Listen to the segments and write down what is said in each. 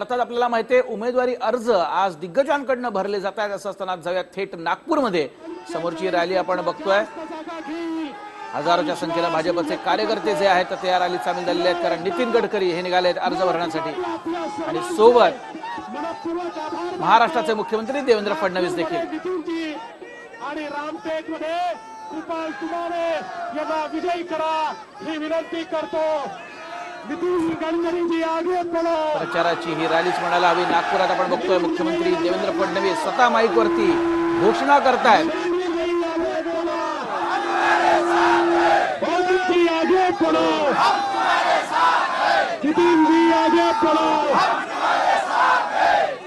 अर्थात आपल्याला माहिती आहे उमेदवारी अर्ज आज दिग्गजांकडनं भरले जात आहेत असं असताना जाऊया थेट नागपूरमध्ये. समोरची रॅली आपण बघतोय. हजारोच्या संख्येला भाजपचे कार्यकर्ते जे आहेत ते या रॅलीत सामील झालेले आहेत. कारण नितीन गडकरी हे निघाले आहेत अर्ज भरण्यासाठी. आणि सोबत महाराष्ट्राचे मुख्यमंत्री देवेंद्र फडणवीस देखील. आणि रामटेकमध्ये कृपाल तुमाने यांना विजयी करा ही विनंती करतो. प्रचाराची ही रॅलीच म्हणायला हवी. नागपुरात आपण बघतोय मुख्यमंत्री देवेंद्र फडणवीस स्वतः माईक वरती घोषणा करतायत. मोदी जी आगे पढ़ो नितीन जी आगे पढ़ो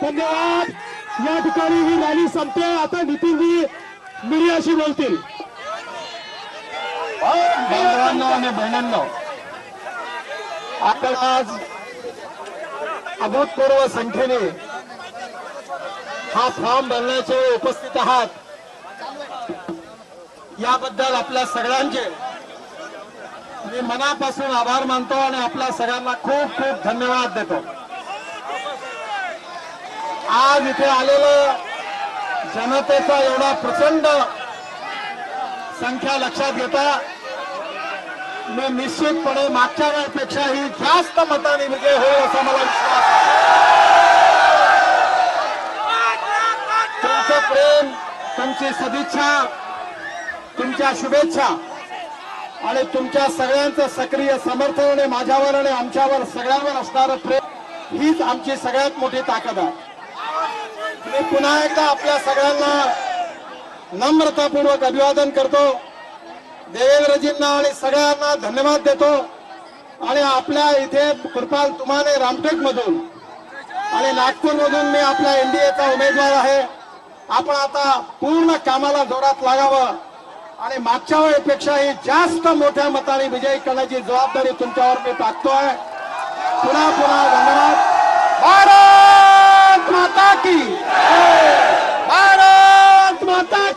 धन्यवाद. या ठिकाणी ही रॅली संपते. आता नितीनजी मीडियाशी बोलतील. बांधवांनो आणि बहिणींनो आपण आज अभूतपूर्व संख्येने हा फॉर्म भरण्याचे वेळी उपस्थित आहात. याबद्दल आपल्या सगळ्यांचे मी मनापासून आभार मानतो आणि आपल्या सगळ्यांना खूप खूप धन्यवाद देतो. आज इथे आलेलं जनतेचा एवढा प्रचंड संख्या लक्षात घेता मी निश्चितपणे मागच्या वेळेपेक्षाही जास्त मताने विजय होईल असा मला विश्वास तुमचं प्रेम तुमची सदिच्छा तुमच्या शुभेच्छा आणि तुमच्या सगळ्यांचं सक्रिय समर्थन आणि माझ्यावर आणि आमच्यावर सगळ्यांवर असणारं प्रेम हीच आमची सगळ्यात मोठी ताकद आहे. मी पुन्हा एकदा आपल्या सगळ्यांना नम्रतापूर्वक अभिवादन करतो. देवेंद्रजींना आणि सगळ्यांना धन्यवाद देतो. आणि आपल्या इथे कृपाल तुमाने रामटेक मधून आणि नागपूर मधून मी आपल्या एनडीएचा उमेदवार आहे. आपण आता पूर्ण कामाला जोरात लागावं. आणि मागच्या वेळेपेक्षाही जास्त मोठ्या मताने विजयी करण्याची जबाबदारी तुमच्यावर मी टाकतोय पुन्हा पुन्हा धन्यवाद. भारत माता की भारत माता की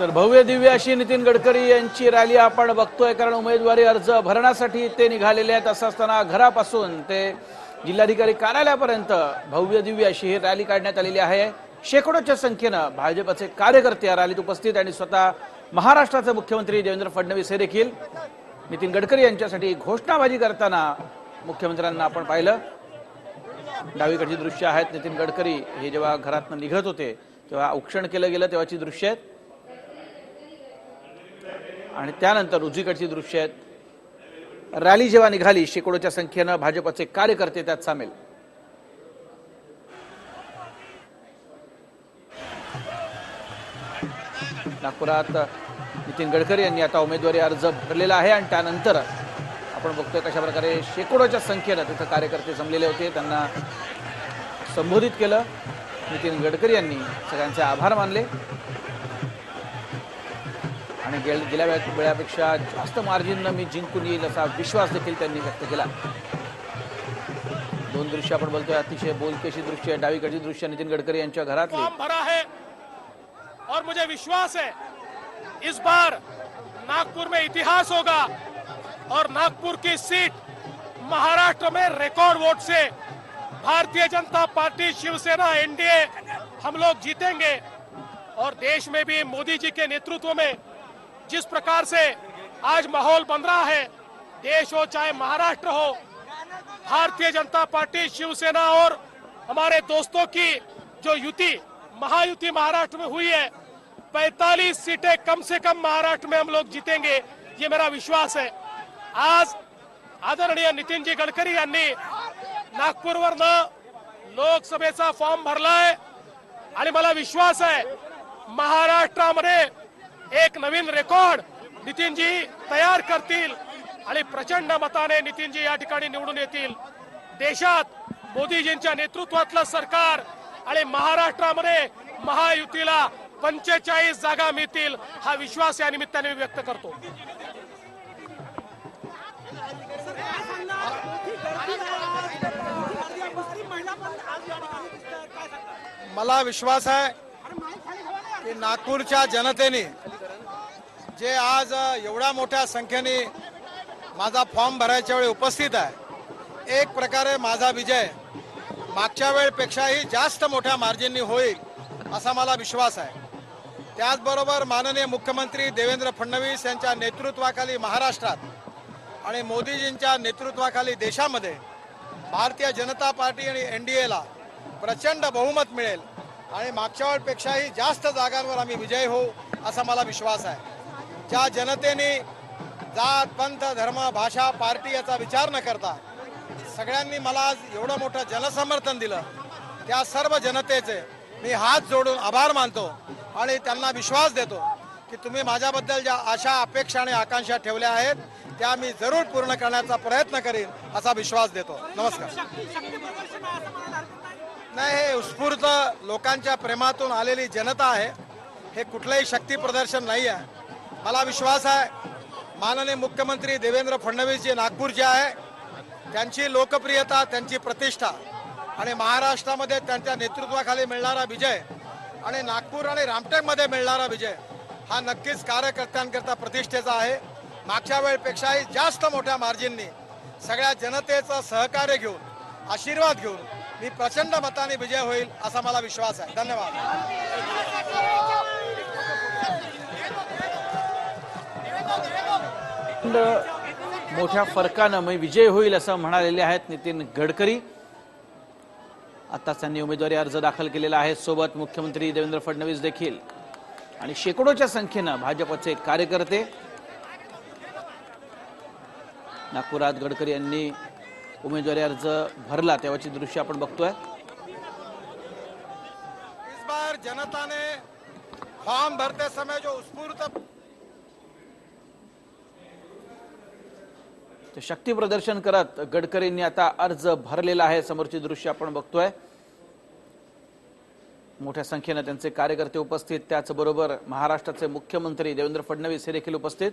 तर भव्य दिव्य अशी नितीन गडकरी यांची रॅली आपण बघतोय कारण उमेदवारी अर्ज भरण्यासाठी ते निघालेले आहेत. असं असताना घरापासून ते जिल्हाधिकारी कार्यालयापर्यंत भव्य दिव्य अशी ही रॅली काढण्यात आलेली आहे. शेकडोच्या संख्येनं भाजपचे कार्यकर्ते या रॅलीत उपस्थित आणि स्वतः महाराष्ट्राचे मुख्यमंत्री देवेंद्र फडणवीस हे देखील. नितीन गडकरी यांच्यासाठी घोषणाबाजी करताना मुख्यमंत्र्यांना आपण पाहिलं. डावीकडची दृश्य आहेत. नितीन गडकरी हे जेव्हा घरातनं निघत होते तेव्हा औक्षण केलं गेलं तेव्हाची दृश्य आहेत. आणि त्यानंतर उजवीकडची दृश्य आहेत. रॅली जेव्हा निघाली शेकडोच्या संख्येनं भाजपचे कार्यकर्ते त्यात सामील. नागपुरात नितीन गडकरी यांनी आता उमेदवारी अर्ज भरलेला आहे आणि त्यानंतर आपण बघतोय कशा प्रकारे शेकडोच्या संख्येनं तिथं कार्यकर्ते जमलेले होते. त्यांना संबोधित केलं. नितीन गडकरी यांनी सगळ्यांचे आभार मानले. आणि गेल गेल्या वेळ वेळापेक्षा जास्त मार्जिननं मी जिंकून येईल असा विश्वास देखील त्यांनी व्यक्त केला. दोन दृश्य आपण बोलतोय अतिशय बोलकेशी दृश्य डावीकडची दृश्य नितीन गडकरी यांच्या घरातली. और मुझे विश्वास है इस बार नागपुर में इतिहास होगा. और नागपुर की सीट महाराष्ट्र में रिकॉर्ड वोट से भारतीय जनता पार्टी शिवसेना एनडीए हम लोग जीतेंगे। और देश में भी मोदी जी के नेतृत्व में जिस प्रकार से आज माहौल बन रहा है, देश हो चाहे महाराष्ट्र हो, भारतीय जनता पार्टी शिवसेना और हमारे दोस्तों की जो युति, महायुति महाराष्ट्र में हुई है 45 सीटें कम से कम महाराष्ट्र में हम लोग जीतेंगे, ये मेरा विश्वास है। आज आदरणीय नितीनजी गडकरी यांनी नागपूरवरनं लोकसभेचा फॉर्म भरलाय. आणि मला विश्वास आहे महाराष्ट्रामध्ये एक नवीन रेकॉर्ड नितीनजी तयार करतील आणि प्रचंड मताने नितीनजी या ठिकाणी निवडून येतील. देशात मोदीजींच्या नेतृत्वातलं सरकार आणि महाराष्ट्रामध्ये महायुतीला पंचेचाळीस जागा मिळतील हा विश्वास या निमित्ताने मी व्यक्त करतो. मला विश्वास आहे की नागपूरच्या जनतेने जे आज एवढ्या मोठ्या संख्येने माझा फॉर्म भरायच्या वेळी उपस्थित आहे एक प्रकारे माझा विजय मागच्या वेळपेक्षाही जास्त मोठ्या मार्जिननी होईल असा मला विश्वास आहे. त्याचबरोबर माननीय मुख्यमंत्री देवेंद्र फडणवीस यांच्या नेतृत्वाखाली महाराष्ट्रात आणि मोदीजींच्या नेतृत्वाखाली देशामध्ये भारतीय जनता पार्टी आणि एन डी एला प्रचंड बहुमत मिळेल आणि मागच्या वेळपेक्षाही जास्त जागांवर आम्ही विजयी होऊ असा मला विश्वास आहे ज्या जनतेने जात पंथ धर्म भाषा पार्टी याचा विचार न करता सगळ्यांनी मला आज एवढं मोठं जनसमर्थन दिलं त्या सर्व जनतेचे मी हात जोडून आभार मानतो आणि त्यांना विश्वास देतो की तुम्ही माझ्याबद्दल ज्या आशा अपेक्षा आणि आकांक्षा ठेवल्या आहेत त्या मी जरूर पूर्ण करण्याचा प्रयत्न करीन असा विश्वास देतो नमस्कार नाही हे उत्स्फूर्त लोकांच्या प्रेमातून आलेली जनता आहे. हे कुठलंही शक्ती प्रदर्शन नाही आहे. मला विश्वास आहे माननीय मुख्यमंत्री देवेंद्र फडणवीस जे नागपूरचे आहे. त्यांची लोकप्रियता त्यांची प्रतिष्ठा आणि महाराष्ट्रामध्ये त्यांच्या नेतृत्वाखाली मिळणारा विजय आणि नागपूर आणि रामटेकमध्ये मिळणारा विजय हा नक्कीच कार्यकर्त्यांकरता प्रतिष्ठेचा आहे. मागच्या वेळपेक्षाही जास्त मोठ्या मार्जिननी सगळ्या जनतेचं सहकार्य घेऊन आशीर्वाद घेऊन मी प्रचंड मताने विजय होईल असा मला विश्वास आहे. धन्यवाद. मोठ्या फरकानं मी विजय होईल असं म्हणालेले आहेत नितीन गडकरी. आताच त्यांनी उमेदवारी अर्ज दाखल केलेला आहे. सोबत मुख्यमंत्री देवेंद्र फडणवीस देखील. आणि शेकडोच्या संख्येनं भाजपचे कार्यकर्ते. नागपुरात गडकरी यांनी उमेदवारी अर्ज भरला तेव्हाची दृश्य आपण बघतोय. इस बार जनता ने फॉर्म भरते समय जो उत्स्फूर्त शक्ती प्रदर्शन करत गडकरींनी आता अर्ज भरलेला आहे समोरची दृश्य आपण बघतोय. मोठ्या संख्येनं त्यांचे कार्यकर्ते उपस्थित त्याचबरोबर महाराष्ट्राचे मुख्यमंत्री देवेंद्र फडणवीस हे देखील उपस्थित.